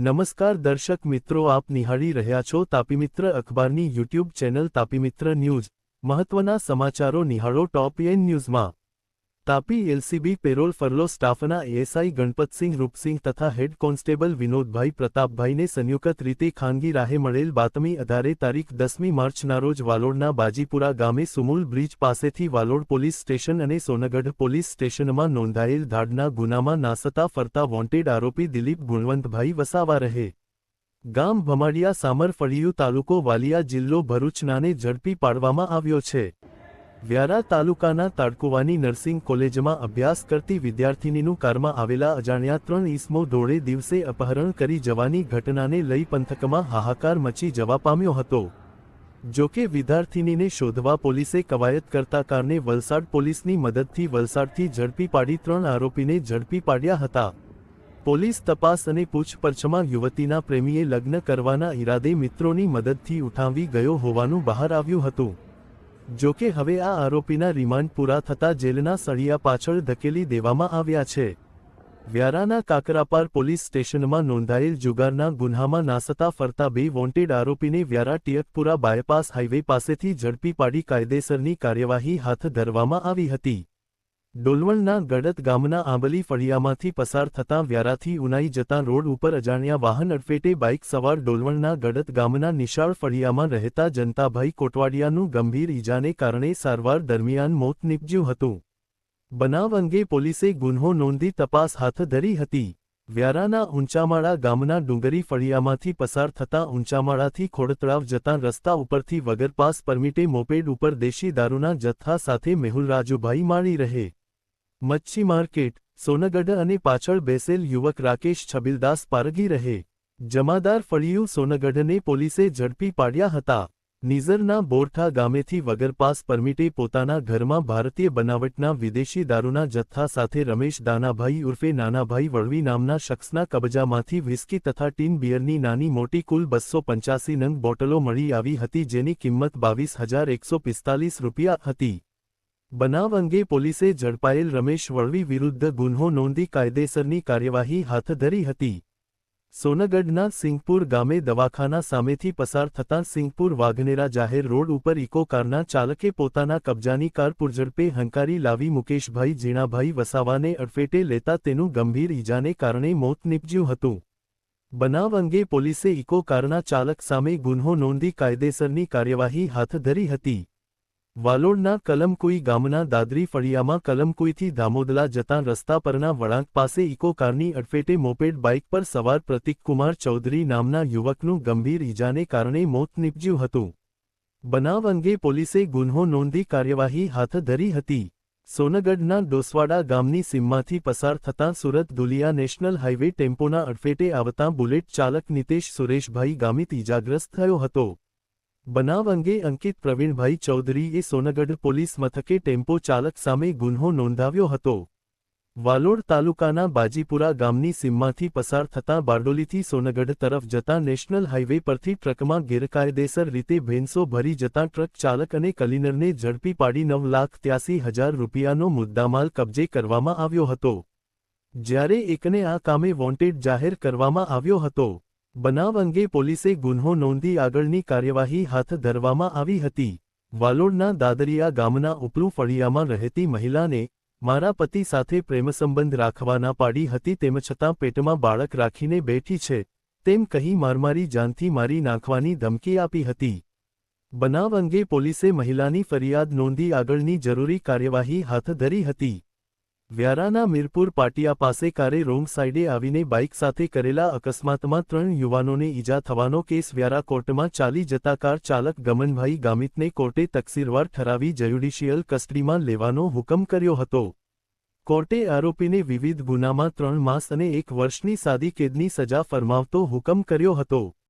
નમસ્કાર દર્શક મિત્રો, આપ નિહાળી રહ્યા છો તાપીમિત્ર અખબારની યુટ્યુબ ચેનલ તાપીમિત્ર ન્યૂઝ. મહત્વના સમાચારો નિહાળો ટોપ એન ન્યૂઝમાં. તાપી એલસીબી પેરોલ ફરલો સ્ટાફના એએસઆઈ ગણપતસિંહ રૂપસિંહ તથા હેડ કોન્સ્ટેબલ વિનોદભાઈ પ્રતાપભાઈને સંયુક્ત રીતે ખાનગી રાહે મળેલ બાતમી આધારે તારીખ દસમી માર્ચના રોજ વાલોડના બાજીપુરા ગામે સુમુલ બ્રિજ પાસેથી વાલોડ પોલીસ સ્ટેશન અને સોનગઢ પોલીસ સ્ટેશનમાં નોંધાયેલ ધાડના ગુનામાં નાસતા ફરતા વોન્ટેડ આરોપી દિલીપ ગુણવંતભાઈ વસાવા રહે. ગામ ભમાડિયા સામરફળિયું તાલુકો વાલિયા જિલ્લો ભરૂચનાને ઝડપી પાડવામાં આવ્યો છે. વ્યારા તાલુકાના તાડકુવાની નર્સિંગ કોલેજમાં અભ્યાસ કરતી વિદ્યાર્થિનીનું કારમાં આવેલા અજાણ્યા ત્રણ ઈસમો દોડે દિવસે અપહરણ કરી જવાની ઘટનાને લઈ પંથકમાં હાહાકાર મચી જવા પામ્યો હતો. જોકે વિદ્યાર્થિનીને શોધવા પોલીસે કવાયત કરતા કારણે વલસાડ પોલીસની મદદથી વલસાડથી ઝડપી પાડી ત્રણ આરોપીને ઝડપી પાડ્યા હતા. પોલીસ તપાસ અને પૂછપરછમાં યુવતીના પ્રેમીએ લગ્ન કરવાના ઈરાદે મિત્રોની મદદથી ઉઠાવી ગયો હોવાનું બહાર આવ્યું હતું. જોકે હવે આ આરોપીના રિમાન્ડ પૂરા થતા જેલના સળિયા પાછળ ધકેલી દેવામાં આવ્યા છે. વ્યારાના કાકરાપાર પોલીસ સ્ટેશનમાં નોંધાયેલ જુગારના ગુન્હામાં નાસતા ફરતા બે વોન્ટેડ આરોપીને વ્યારા ટિયકપુરા બાયપાસ હાઇવે પાસેથી ઝડપી પાડી કાયદેસરની કાર્યવાહી હાથ ધરવામાં આવી હતી. ડોલવણના ગડત ગામના આંબલી ફળિયામાંથી પસાર થતાં વ્યારાથી ઉનાઈ જતા રોડ ઉપર અજાણ્યા વાહન અડફેટે બાઇક સવાર ડોલવણના ગડત ગામના નિશાળ ફળિયામાં રહેતા જનતાભાઈ કોટવાડિયાનું ગંભીર ઈજાને કારણે સારવાર દરમિયાન મોત નીપજ્યું હતું. બનાવ અંગે પોલીસે ગુન્હો નોંધી તપાસ હાથ ધરી હતી. વ્યારાના ઊંચામાળા ગામના ડુંગરી ફળિયામાંથી પસાર થતા ઊંચામાળાથી ખોડતળાવ જતા રસ્તા ઉપરથી વગર પાસ પરમિટે મોપેડ ઉપર દેશી દારૂના જથ્થા સાથે મેહુલ રાજુભાઈ માળી રહે. મચ્છી માર્કેટ, સોનગઢ અને પાછળ બેસેલ યુવક રાકેશ છબીલદાસ પારગી રહે. જમાદાર ફળિયું સોનગઢને પોલીસે ઝડપી પાડ્યા હતા. નિઝરના બોરઠા ગામેથી વગર પાસ પરમિટે પોતાના ઘરમાં ભારતીય બનાવટના વિદેશી દારૂના જથ્થા સાથે રમેશ દાનાભાઈ ઉર્ફે નાનાભાઈ વળવી નામના શખ્સના કબજામાંથી વ્હિસ્કી તથા ટીન બિયરની નાની મોટી કુલ બસો પંચ્યાસી નંગ બોટલો મળી આવી હતી જેની કિંમત બાવીસ હજાર એકસો પિસ્તાલીસ રૂપિયા હતી. બનાવ અંગે પોલીસે ઝડપાયેલ રમેશ વળવી વિરુદ્ધ ગુન્હો નોંધી કાયદેસરની કાર્યવાહી હાથ ધરી હતી. સોનગઢના સિંગપુર ગામે દવાખાના સામેથી પસાર થતાં સિંગપુર વાઘનેરા જાહેર રોડ ઉપર ઇકો કારના ચાલકે પોતાના કબજાની કાર પુરઝડપે હંકારી લાવી મુકેશભાઈ જીણાભાઈ વસાવાને અડફેટે લેતા તેનું ગંભીર ઈજાને કારણે મોત નીપજ્યું હતું. બનાવ અંગે પોલીસે ઇકો કારના ચાલક સામે ગુન્હો નોંધી કાયદેસરની કાર્યવાહી હાથ ધરી હતી. વાલોડના કલમકુઈ ગામના દાદરી ફળિયામાં કલમકુઈથી દામોદલા જતાં રસ્તા પરના વળાંક પાસે ઇકો કારની અડફેટે મોપેડ બાઇક પર સવાર પ્રતિકકુમાર ચૌધરી નામના યુવકનું ગંભીર ઈજાને કારણે મોત નીપજ્યું હતું. બનાવ અંગે પોલીસે ગુન્હો નોંધી કાર્યવાહી હાથ ધરી હતી. સોનગઢના ડોસવાડા ગામની સીમમાંથી પસાર થતાં સુરત દુલિયા નેશનલ હાઇવે ટેમ્પોના અડફેટે આવતા બુલેટ ચાલક નિતેશ સુરેશભાઈ ગામિત ઇજાગ્રસ્ત થયો હતો. બનાવ અંગે અંકિત પ્રવીણભાઈ ચૌધરીએ સોનગઢ પોલીસ મથકે ટેમ્પો ચાલક સામે ગુન્હો નોંધાવ્યો હતો. વાલોડ તાલુકાના બાજીપુરા ગામની સીમમાંથી પસાર થતાં બારડોલીથી સોનગઢ તરફ જતા નેશનલ હાઇવે પરથી ટ્રકમાં ગેરકાયદેસર રીતે ભેંસો ભરી જતા ટ્રક ચાલક અને કલીનરને ઝડપી પાડી નવ લાખ ત્યાસી હજાર રૂપિયાનો મુદ્દામાલ કબજે કરવામાં આવ્યો હતો. જ્યારે એકને આ કામે વોન્ટેડ જાહેર કરવામાં આવ્યો હતો. બનાવ અંગે પોલીસે ગુન્હો નોંધી આગળની કાર્યવાહી હાથ ધરવામાં આવી હતી. વાલોડના દાદરિયા ગામના ઉપલું ફળિયામાં રહેતી મહિલાને મારા પતિ સાથે પ્રેમસંબંધ રાખવાના પાડી હતી તેમ છતાં પેટમાં બાળક રાખીને બેઠી છે, તેમ કહી મારમારી જાનથી મારી નાખવાની ધમકી આપી હતી. બનાવ અંગે પોલીસે મહિલાની ફરિયાદ નોંધી આગળની જરૂરી કાર્યવાહી હાથ ધરી હતી. વ્યારાના મીરપુર પાટિયા પાસે કારે રોંગ સાઇડે આવીને બાઇક સાથે કરેલા અકસ્માતમાં ત્રણ યુવાનોને ઈજા થવાનો કેસ વ્યારા કોર્ટમાં ચાલી જતા કાર ચાલક ગમનભાઈ ગામિતને કોર્ટે તકસીરવાર ઠરાવી જ્યુડિશિયલ કસ્ટડીમાં લેવાનો હુકમ કર્યો હતો. કોર્ટે આરોપીને વિવિધ ગુનામાં ત્રણ માસ અને એક વર્ષની સાદી કેદની સજા ફરમાવતો હુકમ કર્યો હતો.